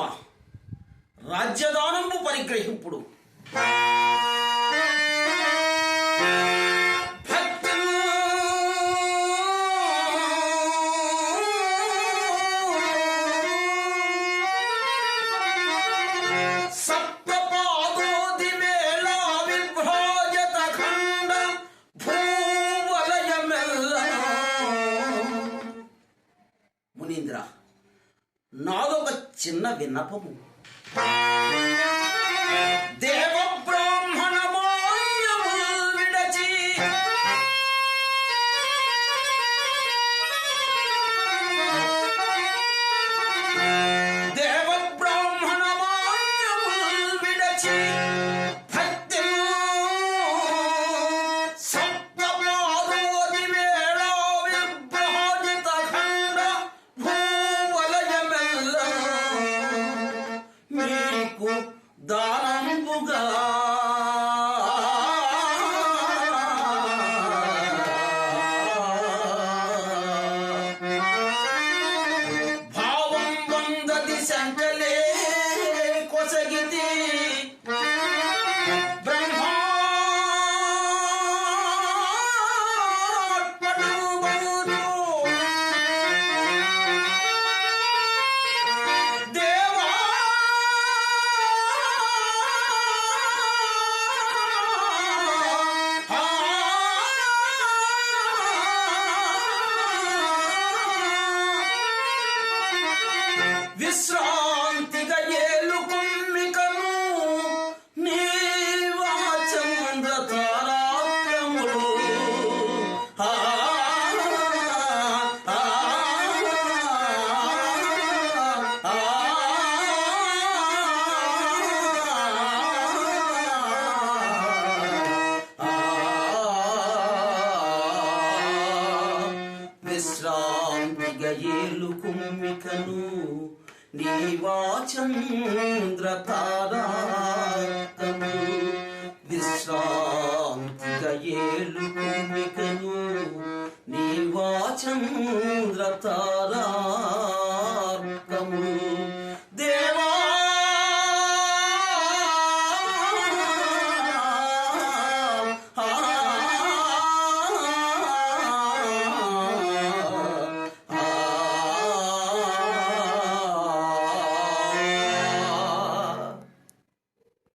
ఆత్మ భక్తులు పరిగ్రహింపుడు. మేళ మునీంద్ర నాదొక చిన్న విన్నపము. నాకు దానంబుగా భావం వందది శంకర విశ్రాంతిగా ఏలు కొమ్మికను నీవాచంద్ర తారాప్యములు ఆ విశ్రాంతిగా ఏలు కుమ్మికను నీవాచంద్ర భూమికను నీవాచంద్రతారా